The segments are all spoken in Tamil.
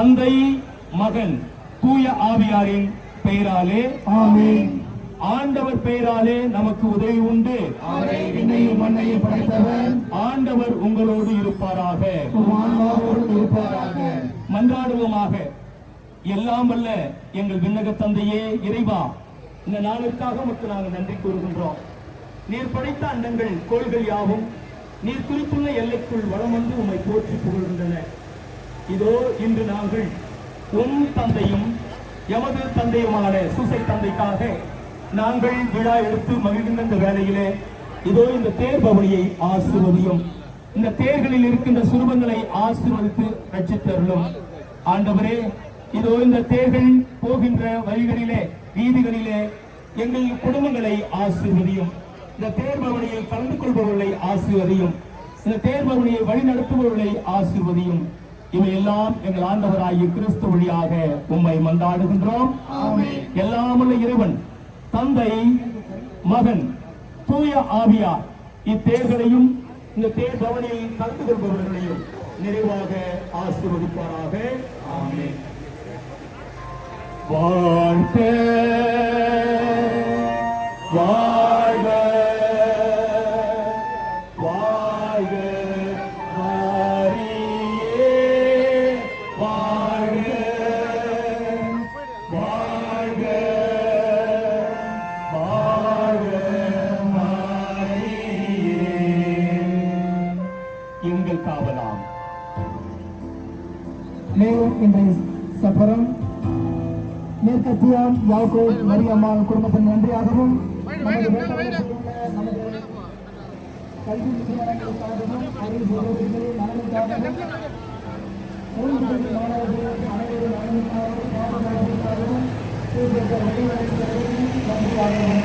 தந்தை மகன் தூய ஆவியாரின் பெயராலே ஆமென். ஆண்டவர் பெயராலே நமக்கு உதவி உண்டு. விண்ணையும் மண்ணையும் படைத்தவர் ஆண்டவர் உங்களோடு இருப்பாராக. இருப்பாராக. மன்றாடுவோமாக. எல்லாம் வல்ல எங்கள் விண்ணக தந்தையே இறைவா இந்த நாளுக்காக உமக்கு நாங்கள் நன்றி கூறுகின்றோம். நீர் படைத்த அண்டங்கள் கோள்கள் யாவும் நீர் குறித்துள்ள எல்லைக்குள் வளம் வந்து உம்மை போற்றி புகழ்கின்றன. இதோ இன்று நாங்கள் உன் தந்தையும் எமது தந்தையுமான சுசை தந்தைக்காக நாங்கள் விழா எடுத்து மகிழ்கின்ற இந்த வேலையிலே இதோ இந்த தேர் பவனியை ஆசிர்வதியும். இந்த தேர்களில் இருக்கின்ற சுரூபங்களை ஆசீர்வதித்து ரட்சித்தருளும். ஆண்டவரே இதோ இந்த தேர்கள் போகின்ற வழிகளிலே வீதிகளிலே எங்கள் குடும்பங்களை ஆசீர்வதியும். இந்த தேர் பவனியில் கலந்து கொள்பவர்களை ஆசிர்வதியும். இந்த தேர் பவனியை வழி நடத்துபவர்களை இவையெல்லாம் எங்கள் ஆண்டவராகிய கிறிஸ்து வழியாக உம்மை மன்றாடுகின்றோம். எல்லாமுள்ள இறைவன் தந்தை மகன் தூய ஆவியார் இத்தேர்களையும் இந்த தேர் பவனியில் கலந்து கொள்பவர்களையும் நிறைவாக ஆசீர்வதிப்பாராக. ஆமென். வாழ்க யாக்கோ மரியம்மாள் குடும்பத்தின் நன்றியாகவும் கல்வி நிறுவனங்களுக்காகவும் அறிவு சகோதரிகள் நலனுக்காகவும் ஓய்வுபெற்ற மாணவர்கள் அனைவரும் நலனுக்காகவும் பாதுகாப்பிற்காகவும் பூஜைக்கு வழிநடத்துவதற்கும் நன்றியாகவும்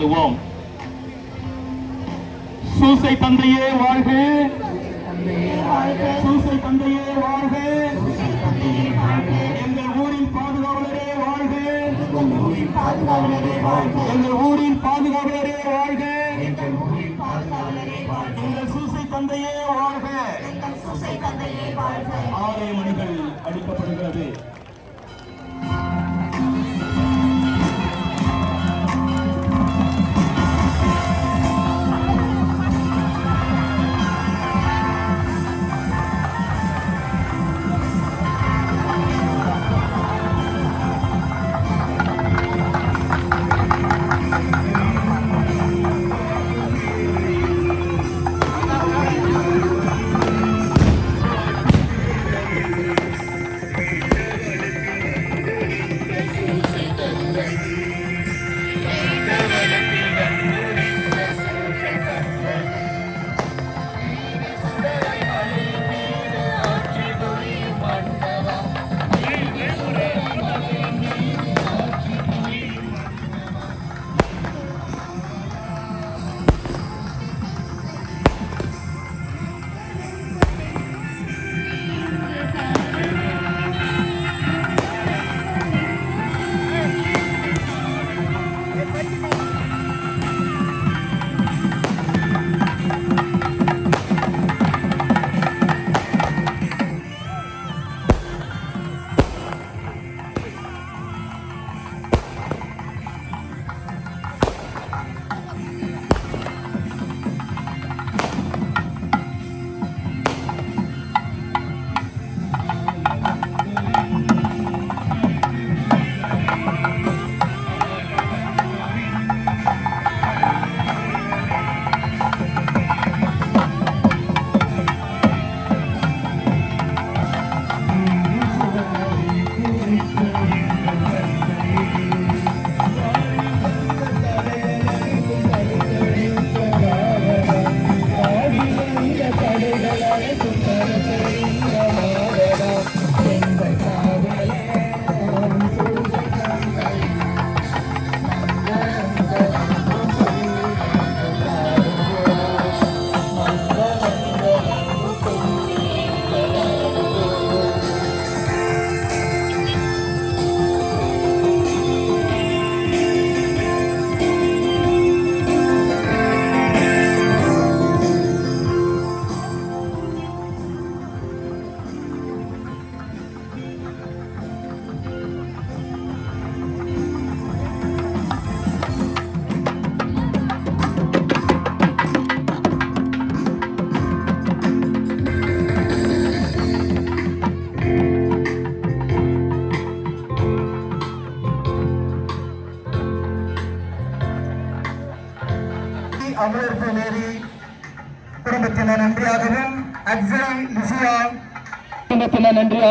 பாடுவோம் சூசை தந்தையே வாழ்க. சூசை தந்தையே வாழ்க. எங்கள் ஊரின் பாதுகாவலரே வாழ்க. எங்கள் ஊரின் பாதுகாவலரே வாழ்க. எங்கள் சூசை தந்தையே வாழ்க. ஆலய மணிகள் அடிக்கப்படுகிறது.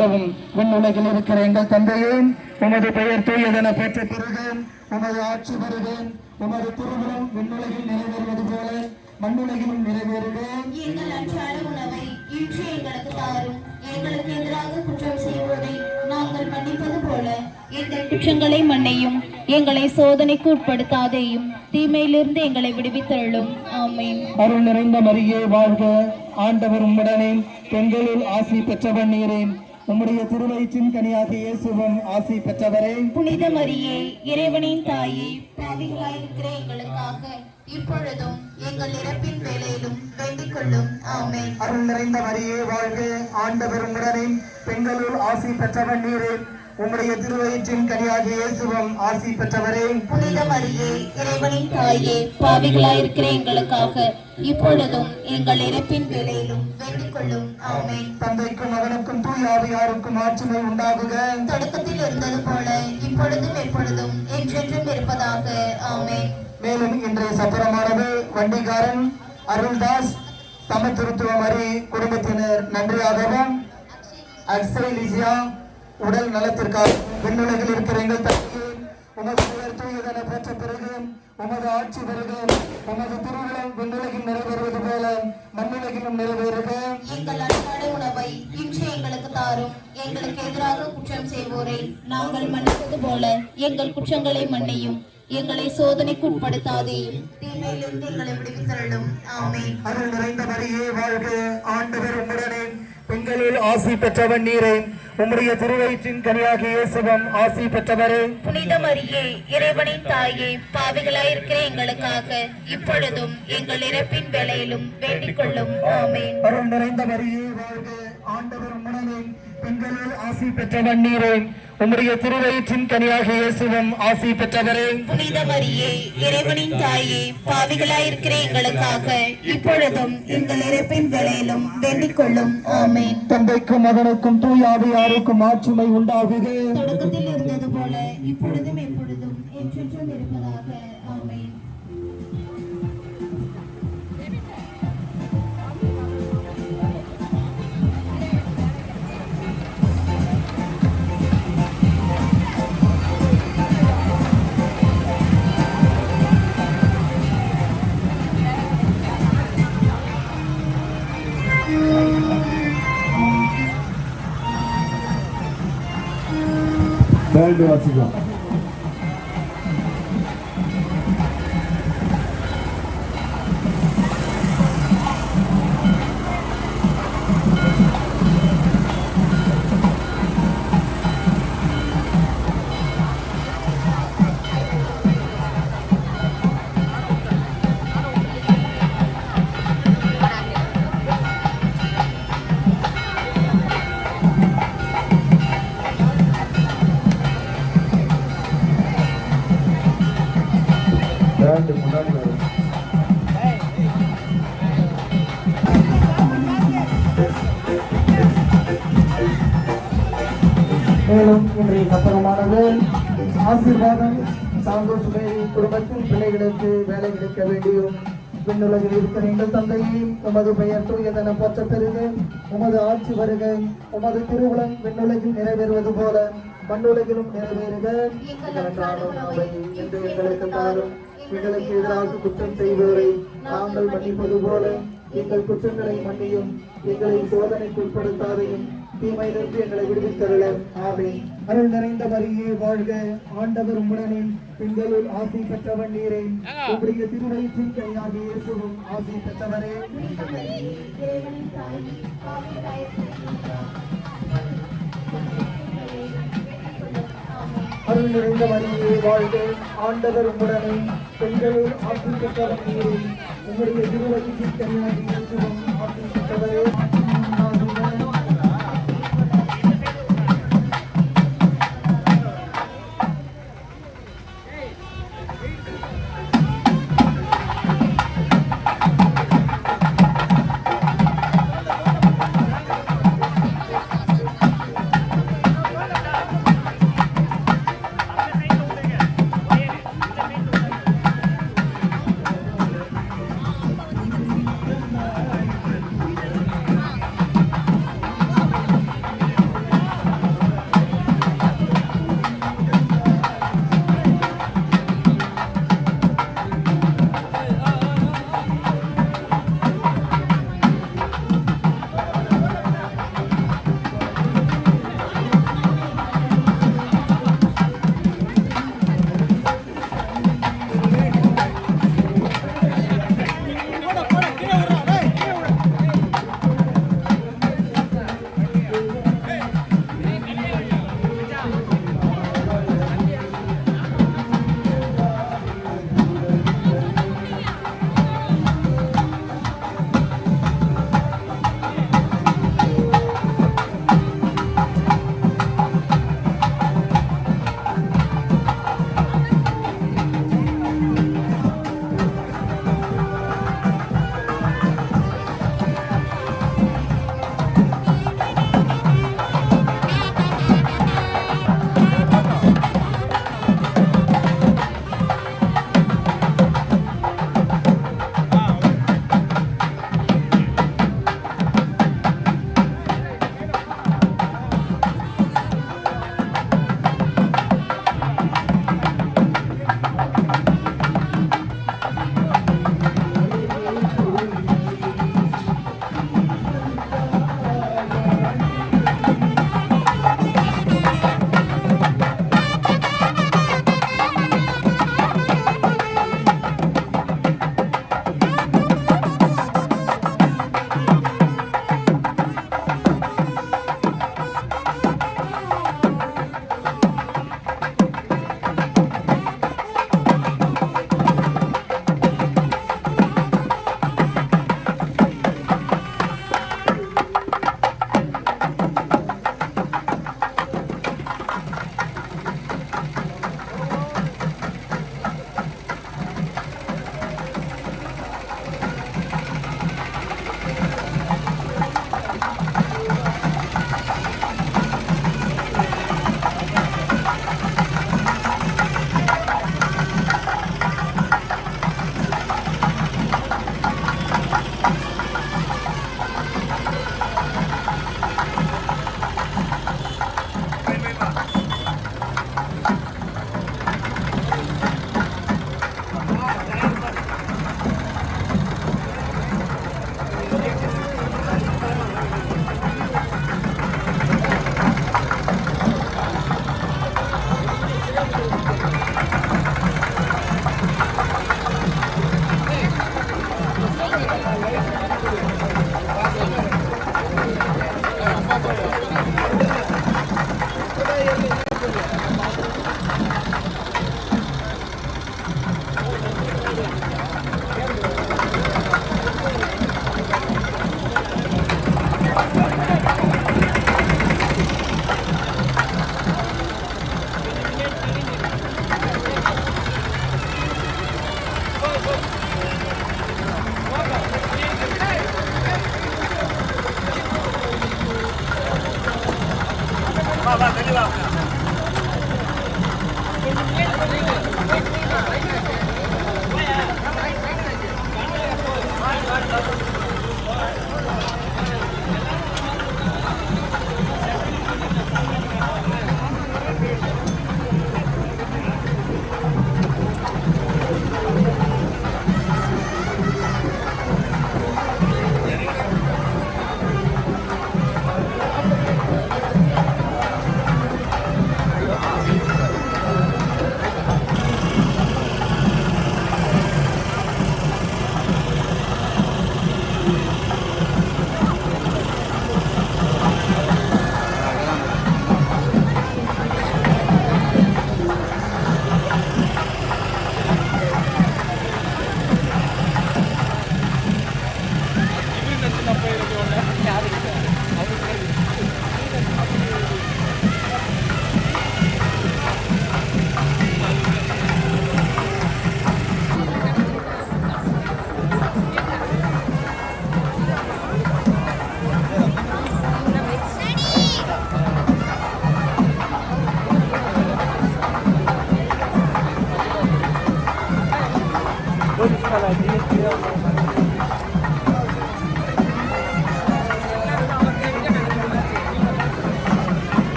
நன்றியாகவும் விண்ணுலகில் இருக்கிற எங்கள் தந்தையே உமது பெயர் தூயதென போற்ற பெறுகிறேன் உமது ஆட்சி வருகிறேன் உமது திருமணம் விண்ணுலகில் நிறைவேறுவது போல மண்ணுலகிலும் எங்களுக்கு எதிராக குற்றம் நாங்கள் மன்னிப்பது போல எங்கள் குற்றங்களை மன்னியும். எங்களை சோதனைக்கு உட்படுத்தாதேயும். தீமையிலிருந்து எங்களை விடுவித்தருளும். ஆமென். அருள் நிறைந்த மரியே வாழ்க. ஆண்டவர் உம்முடனே. பெண்களில் ஆசி பெற்றவன் நீரேன். உம்முடைய திருவயிற்றின் கனியாக இயேசுவும் ஆசி பெற்றவரே. புனித மரியே இறைவனின் தாயே பாவிகளாயிருக்கிற எங்களுக்காக இப்பொழுதும் எங்கள் இறப்பின் வேலையிலும் வேண்டிக் கொள்ளும். ஆமென். அருள் நிறைந்த மரியே வாழ்க. ஆண்டவர் உம்முடனே பெண்களுள் ஆசி பெற்றவன் நீரே. உம்முடைய திருவயிற்றின் கனியாக இயேசுவும் ஆசி பெற்றவரே. புனித மரியே இறைவனின் தாயே பாவிகளாயிருக்கிற எங்களுக்காக இப்பொழுதும் எங்கள் இறப்பின் வேலையிலும் வேண்டிக் கொள்ளும். ஆமென். தந்தைக்கும் மகனுக்கும் தூய ஆவியாருக்கும் ஆட்சிமை உண்டாகுக. தொடக்கத்தில் இருந்தது போல இப்பொழுதும் எப்பொழுதும் என்றென்றும் இருப்பதாக. ஆமென். மேலும் இன்றைய சப்பரமானது வண்டிகாரன் அருள்தாஸ் தம திருத்துவ மரி குடும்பத்தினர் நன்றியாகவும் அக்ஸை லிசியா உடல் நலத்திற்காக விண்ணுலகில் இருக்கிற எங்கள் தந்தையே உமது பெயர் தூயதென போற்ற பிறகு உமது ஆட்சி வருக உமது திருவிழம் விண்ணுலகில் நிறைவேறுவது போல மண்ணுலகிலும் நிறைவேறுக. எங்கள் அன்றாட உணவை இன்று எங்களுக்கு தாரும். எங்களுக்கு எதிராக குற்றம் செய்வோரை நாங்கள் மன்னிப்பது போல எங்கள் குற்றங்களை மன்னியும். எங்களை சோதனைக்கு உட்படுத்தாதேயும் தீமையிலிருந்து எங்களை விடுவித்தருளும். ஆமென். அருள் நிறைந்த மரியே வாழ்க. ஆண்டவர் உம்முடனே பெண்களில் ஆசி பெற்றவன் நீரே. உம்முடைய திருவயிற்றின் கனியாகிய இயேசுவம் ஆசி பெற்றவரே. புனித மரியே இறைவனின் தாயே பாவிகளாயிருக்கிற எங்களுக்காக இப்பொழுதும் எங்கள் இறப்பின் வேளையிலும் வேண்டிக் கொள்ளும். ஆமேன். அருள் நிறைந்த மரியே வாழ்க. ஆண்டவர் உடனே பெண்களில் ஆசி பெற்றவன் நீரே. உம்முடைய திருவயிற்றின் கனியாகிய இயேசுவம் ஆசி பெற்றவரே. புனித மரியே இறைவனின் தாயே பாவிகளாயிருக்கிற எங்களுக்காக. இப்பொழுதும் எங்கள் இறப்பின் வேளையிலும் வேண்டிக் கொள்ளும் ஆமேன். தந்தைக்கும் மகனுக்கும் தூயாவியாருக்கும் ஆட்சிமை உண்டாகுக. தொடக்கத்தில் இருந்தது போல இப்பொழுதும் எப்பொழுதும் என்றென்றும் இருப்பதாக Sayın Beyazı'ya. மேலும் இன்றைய சப்பரமானது ஆசீர்வாதம் சந்தோஷமே குடும்பத்தில் பிள்ளைகளுக்கு வேலை கிடைக்க வேண்டியும் விண்ணுலகில் இருக்கிற எங்கள் தந்தையே உமது பெயர் தூயதன போற்ற பெருக உமது ஆட்சி வருக. உமது திருவுளம் விண்ணுலகில் நிறைவேறுவது போல மண்ணுலகிலும் நிறைவேறுக. என்று எங்களுக்கு தாரும் எங்களுக்கு எதிராக குற்றம் செய்வோரை நாங்கள் மன்னிப்பது போல எங்கள் குற்றங்களை மன்னியும். எங்களை சோதனைக்கு உட்படுத்தாதையும் தீமையிலிருந்து எங்களை விடுவித்தருள. ஆமே அருள் நிறைந்த மரியே வாழ்க. ஆண்டவர் உடனே பெண்களுள் ஆசி பெற்றவன் நீரே. உங்களுடைய திருவயிற்றின் கையாகி இயேசுவும் ஆசி பெற்றவரே. அருள் நிறைந்த மரியே வாழ்க. ஆண்டவர் பெண்களுள் பெற்றவன் நீரே. திருவயிற்றின் கையாகி இயேசுவும் பெற்றவரே.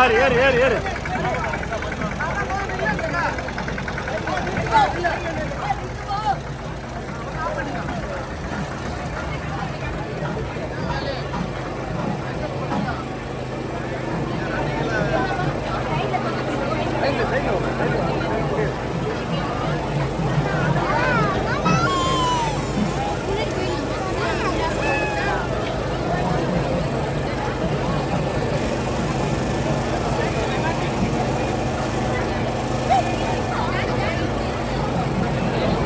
ஏறு ஏறு ஏறு ஏறு.